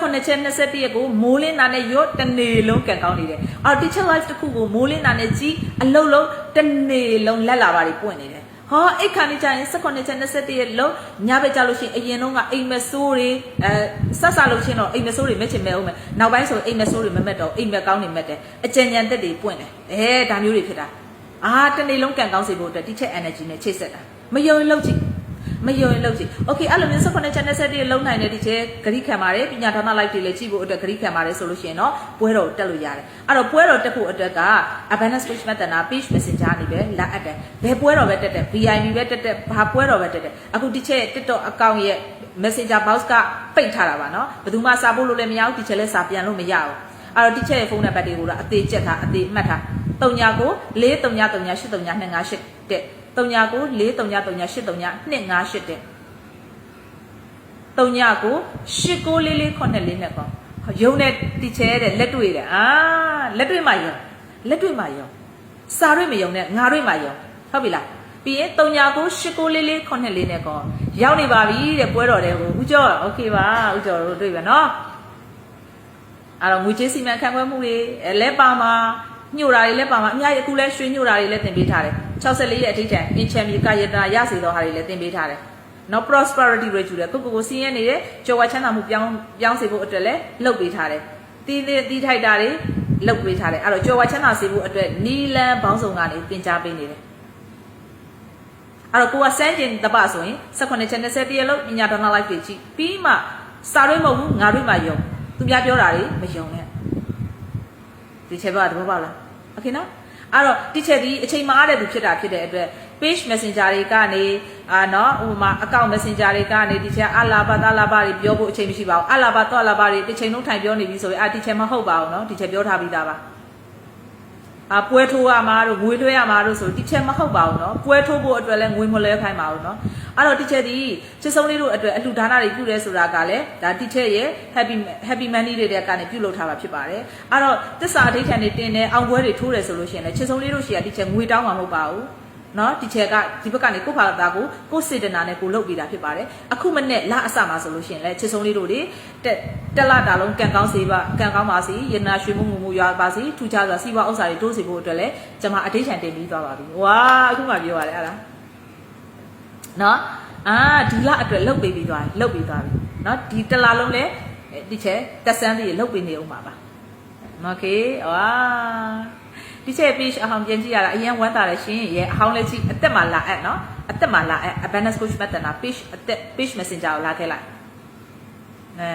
18ချက်21ရက်ကိုမိုးလင်းတာနဲ့ရော့တနေလုံးကန်ကောင်းနေတယ်အော် teacher life တစ်ခုကိုမိုးလင်းတာနဲ့ကြီးအလုံးလုံးတနေလုံးလက်လာပါတွေပွင့်နေတယ်ဟောအိတ်ခါနေကြရင်18ချက်21ရက်လုံးညဘက်ကြလို့ရှိရင်အရင်တော့ကအိမ်မဆိုးတွေအဲဆက်ဆက်လို့ချင်းတော့အိမ်မဆိုးတွေမဲ့ချင်မဲ့အောင်မယ်နောက်ပိုင်းဆိုအိမ်မဆိုးတွေမမက်တော့အိမ်မက်ကောင်းနေမက်တယ်အကြံဉာဏ်တက်တွေပွင့်တယ်အဲဒါမျိုးတွေဖြစ်တာအာတနေ့လုံးကန်ကောင်းစေဖို့အတွက် teacher energy နဲ့ချိတ်ဆက်တာမယုံရင်လုပ်ကြည့် မယုံရင်လုပ်ကြည့် okay အဲ့လိုမျိုး18 channel set တွေလုံးနိုင်တဲ့ဒီကျဲဂရိခံပါတယ်ပညာဌာန live တွေလည်းကြည့်ဖို့အတွက်ဂရိခံပါတယ်ဆိုလို့ရှိရင်တော့ပွဲတော်တက်လို့ရတယ်အဲ့တော့ပွဲတော်တက်ဖို့အတွက်က advanced page method page messenger နေပဲလာအပ်တယ်ဘယ်ပွဲတော်ပဲတက်တက် VIP ပဲတက်တက်ဘာပွဲတော်ပဲတက်တက်အခုဒီချက် TikTok account ရဲ့ messenger box ကပိတ်ထားတာပါနော်ဘယ်သူမှစာပို့လို့လည်းမရဘူးဒီချက်လည်းစာပြန်လို့မရဘူးအဲ့တော့ဒီချက်ရဲ့ဖုန်းနံပါတ်တွေကိုတော့အသေးချက်ထားအသေးအမှတ်ထား39943939 839 298 39ကို4339832958တဲ့39ကို4339832958တဲ့39ကို894494နဲ့ကောရုံနဲ့တီချဲတဲ့လက်တွေ့တဲ့အာလက်တွေ့မှယုံလက်တွေ့မှယုံစာတွေ့မယုံနဲ့ငါတွေ့မှယုံဟုတ်ပြီလားပြီးရင်39ကို894494နဲ့ကောရောက်နေပါပြီတဲ့ပွဲတော်တဲ့ကိုဦးကျော်โอเคပါဦးကျော်တို့တွေ့ပါနော် အဲ့တော့ငွေကြေးစီမံခန့်ခွဲမှုတွေအဲလဲပါမှာ ညှို့တာတွေလဲပါမှာအများကြီးအခုလဲရွှေညှို့တာတွေလဲတင်ပေးထားတယ်64ရဲ့အထိတ်တန်အင်ချမ်မြေကရတနာရစေသောဟာတွေလဲတင်ပေးထားတယ်နော် prosperity rate ကျူတယ်ကိုကိုကိုစီးရဲနေတဲ့ကြော်ဝါချမ်းသာမှုပြောင်းပြောင်းစေဖို့အတွက်လဲလုပ်ပေးထားတယ်တီးတီးထိုက်တာတွေလုပ်ပေးထားတယ်အဲ့တော့ကြော်ဝါချမ်းသာစေဖို့အတွက်နီလန်ဘောင်းဆောင်ကနေသင်ကြားပေးနေတယ်အဲ့တော့ကိုကစမ်းကျင်တပဆိုရင်18ချက်20ရက်လောက်ပညာဒါန live တွေကြည့်ပြီးမှစာရွေးမဟုတ်ဘူးငါရွေးမှယုံသူများပြောတာတွေမယုံနဲ့ ဒီချက်ပါတဘောပေါက်လားโอเคနော်အဲ့တော့ဒီချက်ဒီအချိန်မအားတဲ့သူဖြစ်တာဖြစ်တဲ့အတွက် page messenger တွေကနေအာနော်ဟိုမှာ account messenger တွေကနေဒီချက်အလာဘာသာလာဘာတွေပြောဖို့အချိန်မရှိပါဘူးအလာဘာတော့လာဘာတွေတစ်ချိန်လုံးထိုင်ပြောနေပြီဆိုရင်အာဒီချက်မဟုတ်ပါဘူးနော်ဒီချက်ပြောထားပြီးသားပါ အပွဲထိုးရမှာတို့ငွေလွှဲရမှာတို့ဆိုဒီချက်မဟုတ်ပါဘူးเนาะပွဲထိုးဖို့အတွက်လည်းငွေမလွှဲခိုင်းပါဘူးเนาะအဲ့တော့ဒီချက်ဒီချစ်ဆုံးလေးတို့အတွက်အလှဒါနတွေပြုရဲဆိုတာကလည်းဒါဒီချက်ရဲ့ happy happy money တွေတဲ့ကနေပြုလုပ်ထားတာဖြစ်ပါတယ်အဲ့တော့တစ္ဆာအဋ္ဌာန်တွေတင်တယ်အောင်ပွဲတွေထိုးတယ်ဆိုလို့ရှိရင်လည်းချစ်ဆုံးလေးတို့ရှိရဒီချက်ငွေတောင်းမှာမဟုတ်ပါဘူး เนาะဒီချက်ကဒီဘက်ကနေကိုယ့်ဘာသာကိုကိုယ်စေတနာနဲ့ကိုလုပ်ပေးတာဖြစ်ပါတယ်အခုမနဲ့လအစမှာဆိုလို့ရှိရင်လည်းချစ်ဆုံးလေးတို့တွေတက်တက်လာတာလုံးကံကောင်းစေပါကံကောင်းပါစေယနာရွှေမှုမှုမှုရွာပါစေထူခြားစွာစီးပွားဥစ္စာတွေတိုးစေဖို့အတွက်လည်းကျွန်မအဋ္ဌာန်တင်ပြီးသွားပါပြီဝါအခုမှပြောရတယ်အဲ့ဒါနော်အာဒီလအတွက်လုတ်ပေးပြီးသွားပြီလုတ်ပြီးသွားပြီနော်ဒီတလာလုံးလည်းဒီချက်တက်ဆန်းလေးလုတ်ပေးနေအောင်ပါပါโอเคဝါ ဒီချက် page အဟောင်းပြန်ကြည့်ရတာအရင်ဝမ်းသာတယ်ရှင်ရဲ့အဟောင်းလေးကြည့်အသက်မှာလာအပ်နော်အသက်မှာလာအပ် abundance coach method နာ page အသက် page messenger ကိုလာခဲ့လိုက်အဲ